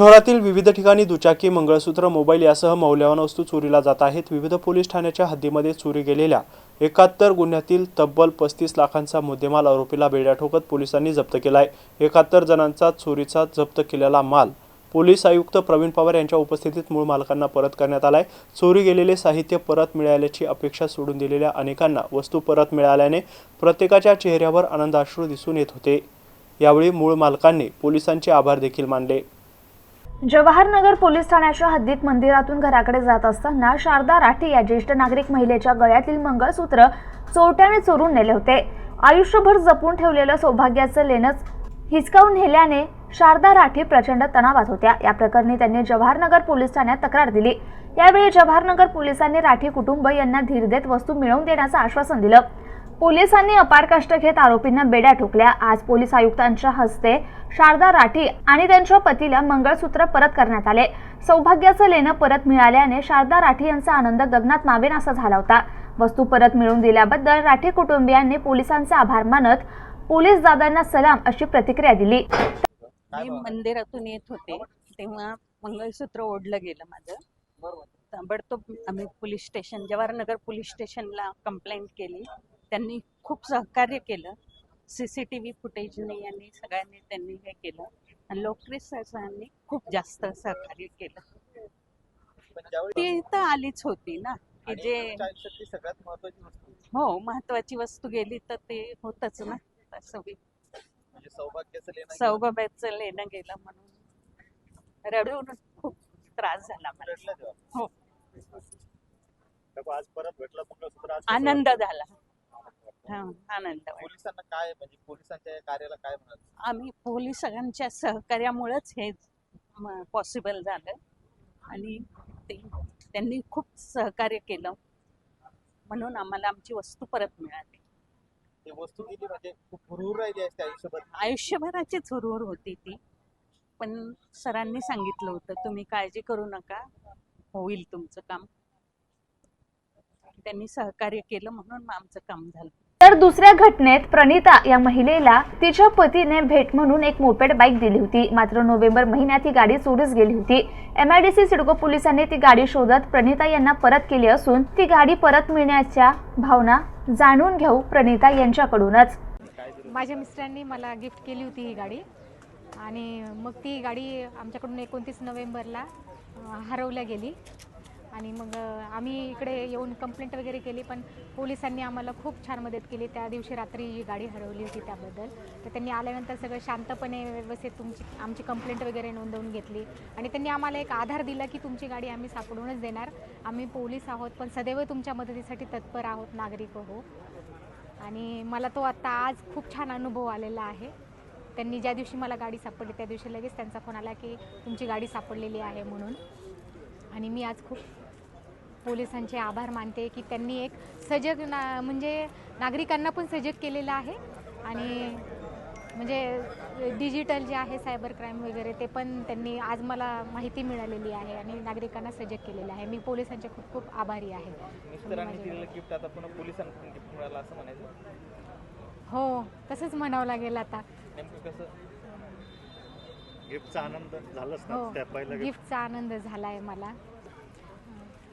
शहरातील विविध ठिकाणी दुचाकी मंगळसूत्र मोबाईल यासह मौल्यवान वस्तू चोरीला जात आहेत. विविध पोलीस ठाण्याच्या हद्दीमध्ये चोरी गेलेल्या एकाहत्तर गुन्ह्यातील तब्बल पस्तीस लाखांचा मुद्देमाल आरोपीला बेड्या ठोकत पोलिसांनी जप्त केला आहे एकाहत्तर जणांचा चोरीचा जप्त केलेला माल पोलीस आयुक्त प्रवीण पवार यांच्या उपस्थितीत मूळ मालकांना परत करण्यात आलाय. चोरी गेलेले साहित्य परत मिळाल्याची अपेक्षा सोडून दिलेल्या अनेकांना वस्तू परत मिळाल्याने प्रत्येकाच्या चेहऱ्यावर आनंदाश्रू दिसून येत होते. यावेळी मूळ मालकांनी पोलिसांचे आभार देखील मानले. जवाहरनगर पोलीस ठाण्याच्या हद्दीत मंदिरातून घराकडे जात असताना शारदा राठी या ज्येष्ठ नागरिक महिलेच्या गळ्यातील मंगळसूत्र चोरट्याने चोरून नेले होते. आयुष्यभर जपून ठेवलेलं सौभाग्याचं लेणंच हिसकावून नेल्याने शारदा राठी प्रचंड तणावात होत्या. या प्रकरणी त्यांनी जवाहरनगर पोलीस ठाण्यात तक्रार दिली. यावेळी जवाहरनगर पोलिसांनी राठी कुटुंब यांना धीर देत वस्तू मिळवून देण्याचं आश्वासन दिलं. पोलिसांनी अपार कष्ट घेत आरोपींना बेड्या ठोकल्या. आज पोलीस आयुक्तांच्या हस्ते शारदा राठी आणि त्यांच्या पतीला मंगळसूत्र परत करण्यात आले. सौभाग्याचं लेणं परत मिळाल्याने शारदा राठी यांचा आनंद गगनात मावेनासा झाला होता. वस्तू परत मिळवून दिल्याबद्दल राठी कुटुंबियांनी पोलिसांचे आभार मानत पोलीस दादांना सलाम अशी प्रतिक्रिया दिली. मी मंदिरातून येत होते. तेव्हा मंगळसूत्र ओढलं गेलं माझं. ताबडतोब आम्ही पोलीस स्टेशन जवाहरनगर पोलीस स्टेशनला कंप्लेंट केली. त्यांनी खूप सहकार्य केलं. सी सी टी व्ही फुटेजने यांनी सगळ्यांनी त्यांनी हे केलं. आणि लोकप्रिय सरांनी खूप जास्त सहकार्य केलं. ती इथं आलीच होती ना की जे सगळ्यात महत्वाची वस्तू. हो महत्वाची वस्तू गेली तर ते होतच ना तसं. म्हणजे सौभाग्याचं लेणं गेलं. म्हणून. रडून खूप त्रास झाला मला. हो. आज परत भेटलं आनंद झाला. हा आनंद पोलिसांना काय म्हणजे पोलिसांच्या या कार्याला काय म्हणाल? आम्ही पोलिसांच्या सहकार्यामुळेच हे पॉसिबल झालं. आणि ते त्यांनी खूप सहकार्य केलं. म्हणून आम्हाला आमची वस्तू परत मिळाली. ते वस्तू म्हणजे खूप हुरहुर राहिली असते आयुष्यभर. आयुष्यभराची झुरवूर होती ती. पण सरांनी सांगितलं होतं तुम्ही काळजी करू नका. होईल तुमचं काम. त्यांनी सहकार्य केलं म्हणून आमचं काम झालं. तर दुसऱ्या घटनेत प्रणिता या महिलेला तिच्या पतीने भेट म्हणून एक मोपेड बाईक दिली होती. मात्र नोव्हेंबर महिन्यात ही गाडी चोरीस गेली होती. एमआयडीसी सिडको पोलिसांनी ती गाडी शोधत प्रणिता यांना परत केली असून ती गाडी परत मिळण्याच्या भावना जाणून घेऊ प्रणिता यांच्याकडूनच. माझ्या मिस्टरांनी मला गिफ्ट केली होती ही गाडी. आणि मग ती गाडी आमच्याकडून एकोणतीस नोव्हेंबरला हरवल्या गेली. आणि मग आम्ही इकडे येऊन कंप्लेंट वगैरे केली पण पोलिसांनी आम्हाला खूप छान मदत केली. त्या दिवशी रात्री ही गाडी हरवली होती त्याबद्दल तर त्यांनी आल्यानंतर सगळं शांतपणे व्यवस्थित तुमची आमची कंप्लेंट वगैरे नोंदवून घेतली. आणि त्यांनी आम्हाला एक आधार दिला की तुमची गाडी आम्ही सापडूनच देणार. आम्ही पोलीस आहोत पण सदैव तुमच्या मदतीसाठी तत्पर आहोत नागरिक हो आणि मला तो आत्ता आज खूप छान अनुभव आलेला आहे. त्यांनी ज्या दिवशी मला गाडी सापडली त्या दिवशी लगेच त्यांचा फोन आला की तुमची गाडी सापडलेली आहे म्हणून. आणि मी आज खूप पोलिसांचे आभार मानते की त्यांनी एक सजग ना म्हणजे नागरिकांना पण सजग केलेलं आहे. आणि म्हणजे डिजिटल जे आहे सायबर क्राईम वगैरे ते पण त्यांनी आज मला माहिती मिळालेली आहे आणि नागरिकांना सजग केलेलं आहे. मी पोलिसांचे खूप खूप आभारी आहे. मिस्टरांनी दिलेलं गिफ्ट आता पुन्हा पोलिसांकडून गिफ्ट मिळालं असं म्हणायचं? हो तसंच म्हणावं लागेल आता. नेमकं कसं? गिफ्टचा आनंद झालाच ना हो त्या पहिल्या gift गिफ्टचा आनंद झाला आहे मला.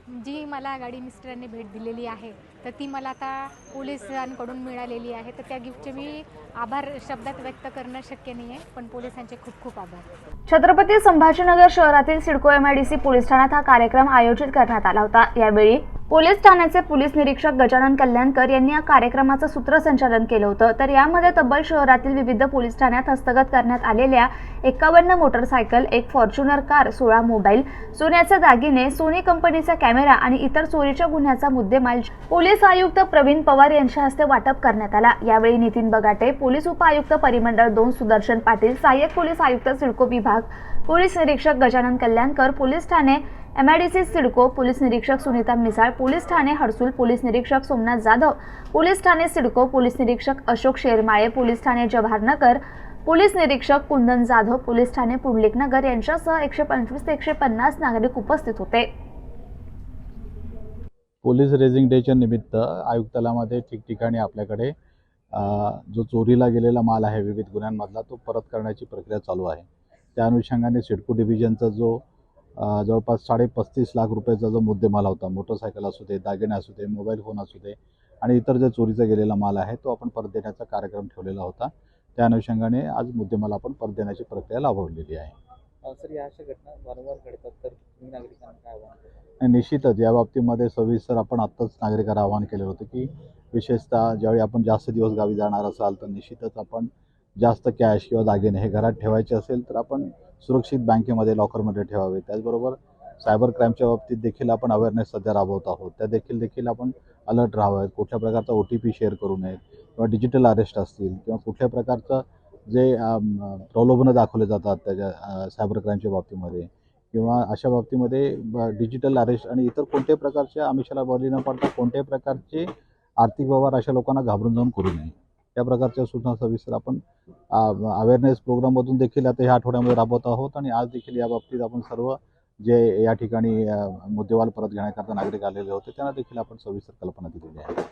जी मला गाडी मिस्टरांनी भेट दिलेली आहे तर ती मला आता पोलिसांकडून मिळालेली आहे. तर त्या गिफ्टचे मी आभार शब्दात व्यक्त करणं शक्य नाही आहे पण पोलिसांचे खूप खूप आभार. छत्रपती संभाजीनगर शहरातील CIDCO M D C police ठाण्यात हा कार्यक्रम आयोजित करण्यात आला होता. यावेळी पोलीस ठाण्याचे पोलीस निरीक्षक गजानन कल्याणकर यांनी या कार्यक्रमाचं सूत्रसंचालन केलं होतं. तर यामध्ये तब्बल शहरातील विविध पोलीस ठाण्यात हस्तगत करण्यात आलेल्या एकावन्न मोटरसायकल एक फॉर्च्युनर कार सोळा मोबाईल सोन्याचे दागिने सोनी कंपनीचा कॅमेरा आणि इतर चोरीच्या गुन्ह्याचा मुद्देमाल पोलीस आयुक्त प्रवीण पवार यांच्या हस्ते वाटप करण्यात आला. यावेळी नितीन बगाटे पोलीस उपआयुक्त परिमंडळ दोन सुदर्शन पाटील सहाय्यक पोलीस आयुक्त सिडको विभाग पोलीस निरीक्षक गजानन कल्याणकर पोलीस ठाणे एमआयडीसी सिडको पोलीस निरीक्षक सुनीता मिसाळ पोलीस ठाणे हडसूल पोलीस निरीक्षक सोमनाथ जाधव पोलीस ठाणे सिडको पोलीस निरीक्षक अशोक शेरमाळे पोलीस ठाणे जवाहरनगर पोलीस निरीक्षक कुंदन जाधव पोलीस ठाणे पुंडलिकनगर यांच्यासह एकशे पंचवीस ते एकशे पन्नास नागरिक उपस्थित होते. पोलीस रेझिंग डेच्या निमित्त आयुक्तालयामध्ये ठिकठिकाणी आपल्याकडे जो चोरीला गेलेला माल आहे विविध गुन्ह्यांमधला तो परत करण्याची प्रक्रिया चालू आहे. त्या अनुषंगाने सिडको डिव्हिजनचा जो जवळपास साडे पस्तीस लाख रुपयाचा जो मुद्देमाल होता मोटरसायकल असू दे दागिने असू दे मोबाईल फोन असू दे आणि इतर जे चोरीचा गेलेला माल आहे तो आपण परत देण्याचा कार्यक्रम ठेवलेला होता. त्या अनुषंगाने आज मुद्देमाल आपण परत देण्याची प्रक्रिया राबवलेली आहे. सर या अशा घटना वारंवार घडतात तर तुम्ही नागरिकांना काय आव्हान निश्चितच या बाबतीमध्ये सविस्तर आपण आत्ताच नागरिकांना आवाहन केलं होतं की विशेषतः ज्यावेळी आपण जास्त दिवस गावी जाणार असाल तर निश्चितच आपण जास्त कॅश किंवा दागिने हे घरात ठेवायचे असेल तर आपण सुरक्षित बँकेमध्ये लॉकरमध्ये ठेवावे. त्याचबरोबर सायबर क्राईमच्या बाबतीत देखील आपण अवेअरनेस सध्या राबवत आहोत. त्या देखील देखील आपण अलर्ट राहावेत. कुठल्या प्रकारचा ओ टी पी शेअर करू नयेत किंवा डिजिटल अरेस्ट असतील किंवा कुठल्या प्रकारचं जे प्रलोभनं दाखवले जातात त्याच्या सायबर क्राईमच्या बाबतीमध्ये किंवा अशा बाबतीमध्ये डिजिटल अरेस्ट आणि इतर कोणत्याही प्रकारच्या आमिषाला बळी न पडता कोणत्याही प्रकारचे आर्थिक व्यवहार अशा लोकांना घाबरून जाऊन करू नये. या प्रकारच्या सूचना सविस्तर आपण अवेअरनेस प्रोग्राममधून देखील आता ह्या आठवड्यामध्ये राबवत आहोत आणि आज देखील या बाबतीत आपण सर्व जे या ठिकाणी मुद्देवाल परत घेण्याकरता नागरिक आलेले होते त्यांना देखील आपण सविस्तर कल्पना दिलेली आहे.